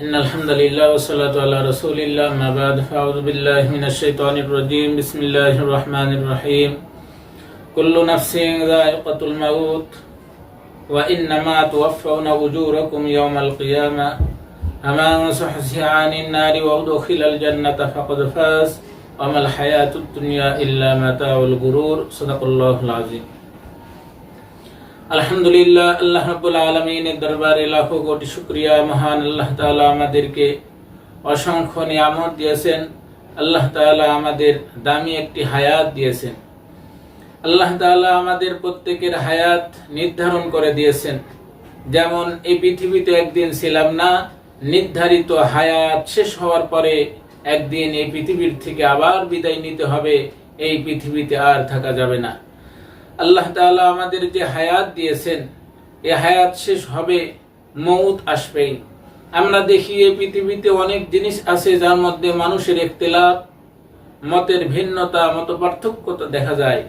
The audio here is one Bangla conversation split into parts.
إن الحمد لله والصلاة على رسول الله ما بعد فأعوذ بالله من الشيطان الرجيم. بسم الله الرحمن الرحيم. كل نفس ذائقة الموت وإنما توفون أجوركم يوم القيامة. فمن زحزح عن النار وأدخل الجنة فقد فاز. وما الحياة الدنيا إلا متاع الغرور. صدق الله العظيم. আলহামদুলিল্লাহ, আল্লাহ রাব্বুল আলমিনের দরবারে লাখো কোটি শুক্রিয়া। মহান আল্লাহ তাআলা আমাদেরকে অসংখ্য নিয়ামত দিয়েছেন। আল্লাহ তাআলা আমাদের দামি একটি হায়াত দিয়েছেন। আল্লাহ তাআলা আমাদের প্রত্যেকের হায়াত নির্ধারণ করে দিয়েছেন। যেমন, এই পৃথিবীতে একদিন ছিলাম না, নির্ধারিত হায়াত শেষ হওয়ার পরে একদিন এই পৃথিবীর থেকে আবার বিদায় নিতে হবে। এই পৃথিবীতে আর থাকা যাবে না। আল্লাহ তাআলা আমাদের যে হায়াত দিয়েছেন এই হায়াত শেষ হবে, মৌত আসবেই। আমরা দেখি এই পৃথিবীতে অনেক জিনিস আছে যার মধ্যে মানুষের একতেলাপ মতের ভিন্নতা, মত পার্থক্যতা দেখা যায়।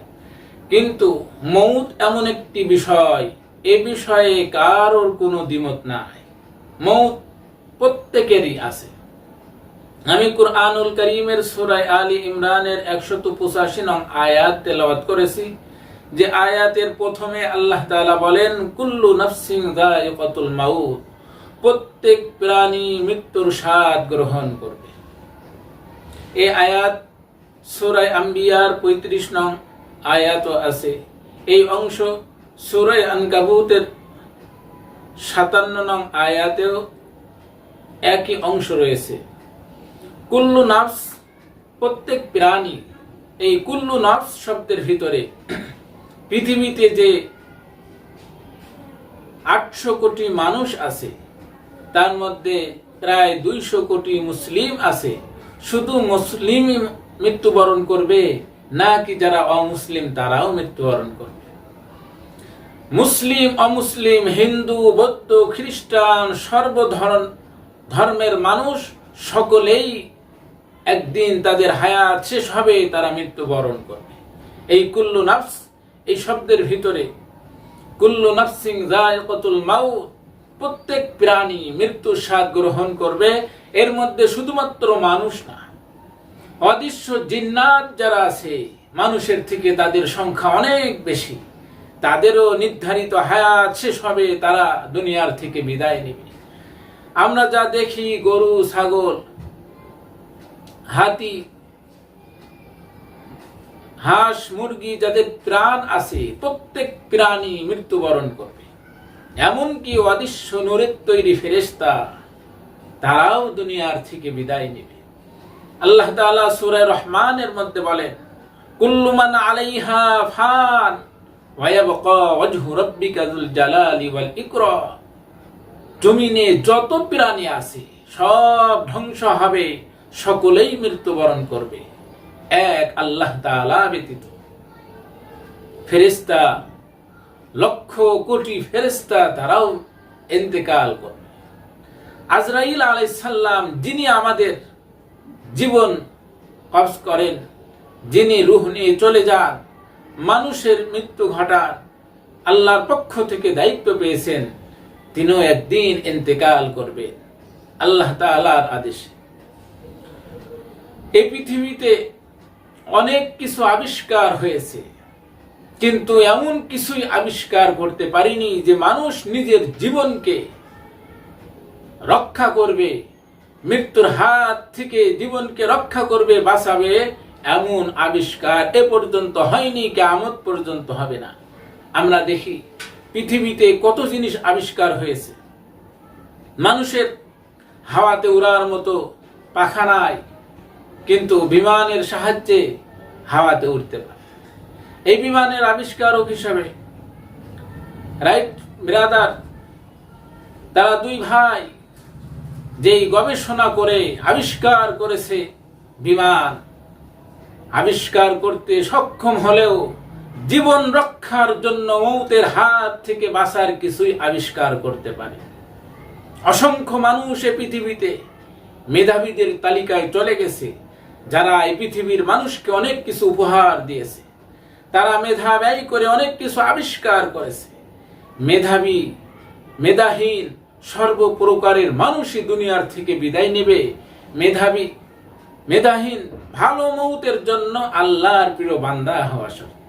কিন্তু মৌত এমন একটি বিষয়, এ বিষয়ে কারোর কোনো দ্বিমত নাই। মৌত প্রত্যেকেরই আছে। আমি কুরআনুল করিমের সুরায় আলী ইমরানের একশত পঁচাশি নং আয়াত তেলাওয়াত করেছি। যে আয়াতের প্রথমে আল্লাহ বলেন, কুল্লু মাউত। প্রত্যেক প্রাণী মৃত্যুর স্বাদ গ্রহণ করবে। এই আয়াত সূরা আম্বিয়ার 35 নং আয়াত আছে। এই অংশ সূরা আনকাবুতের 57 নং আয়াতেও একই অংশ রয়েছে। কুল্লু নাফস প্রত্যেক প্রাণী, এই কুল্লু নাফস শব্দের ভিতরে পৃথিবীতে যে আটশো কোটি মানুষ আছে, তার মধ্যে প্রায় দুইশো কোটি মুসলিম আছে। শুধু মুসলিম মৃত্যুবরণ করবে, নাকি যারা অমুসলিম তারাও মৃত্যুবরণ করবে? মুসলিম, অমুসলিম, হিন্দু, বৌদ্ধ, খ্রিস্টান সর্বধর্ম ধর্মের মানুষ সকলেই একদিন তাদের হায়াত শেষ হবে, তারা মৃত্যুবরণ করবে। এই কুল্লু নাফস এই শব্দের ভিতরে, কুল্লু নাফসিং জায়কাতুল মাউত, প্রত্যেক প্রাণী মৃত্যুর স্বাদ গ্রহণ করবে, এর মধ্যে শুধুমাত্র মানুষ না। অদৃশ্য জিন্নাত যারা আছে, মানুষের থেকে তাদের সংখ্যা অনেক বেশি। তাদেরও নির্ধারিত হায়াত শেষ হবে, তারা দুনিয়ার থেকে বিদায় নেবে। আমরা যা দেখি, গরু, ছাগল, হাতি হাঁস, মুরগি যাদের প্রাণ আছে, প্রত্যেক প্রাণী মৃত্যুবরণ করবে। এমনকি অদৃশ্য নূরের তৈরি ফেরেস্তা তারাও দুনিয়ার থেকে বিদায় নেবে। আল্লাহ তাআলা সূরা রহমানের মধ্যে বলেন, কুল্লু মান আলাইহা ফান জমিনে যত প্রাণী আছে, সব ধ্বংস হবে, সকলেই মৃত্যুবরণ করবে। এক আল্লাহ তাআলা ব্যতীত। ফেরেশতা, লক্ষ কোটি ফেরেশতা তারাও ইন্তেকাল করবে আজরাইল আলাইহিস সালাম, যিনি আমাদের জীবন কবজ করেন, যিনি রুহ নিয়ে চলে যান, মানুষের মৃত্যু ঘটান আল্লাহর পক্ষ থেকে দায়িত্ব পেয়েছেন, তিনিও একদিন ইন্তেকাল করবেন আল্লাহ তাআলার আদেশে। এই পৃথিবীতে অনেক কিছু আবিষ্কার হয়েছে। কিন্তু এমন কিছুই আবিষ্কার করতে পারিনি যে মানুষ নিজের জীবনকে রক্ষা করবে, মৃত্যুর হাত থেকে জীবনকে রক্ষা করবে, বাঁচাবে এমন আবিষ্কার এ পর্যন্ত হয়নি কেমন পর্যন্ত হবে না। আমরা দেখি পৃথিবীতে কত জিনিস আবিষ্কার হয়েছে। মানুষের হাওয়াতে উড়ার মতো পাখা নাই কিন্তু বিমানের সাহায্যে হাওয়াতে উঠতে পারে। এই বিমানের আবিষ্কারক হিসাবে রাইট ব্রাদার, তারা দুই ভাই যেই গবেষণা করে, আবিষ্কার করেছে বিমান, আবিষ্কার করতে সক্ষম হলেও জীবন রক্ষার জন্য মৌতের হাত থেকে বাঁচার কিছুই আবিষ্কার করতে পারে। অসংখ্য মানুষ এ পৃথিবীতে মেধাবীদের তালিকায় চলে গেছে। যারা এই পৃথিবীর মানুষকে অনেক কিছু উপহার দিয়েছে, তারা মেধা ব্যয় করে অনেক কিছু আবিষ্কার করেছে। মেধাবী, মেধাহীন, সর্বপ্রকারের মানুষই দুনিয়ার থেকে বিদায় নেবে। মেধাবী, মেধাহীন, ভালো মৌতের জন্য আল্লাহর প্রিয় বান্দা হওয়া শর্ত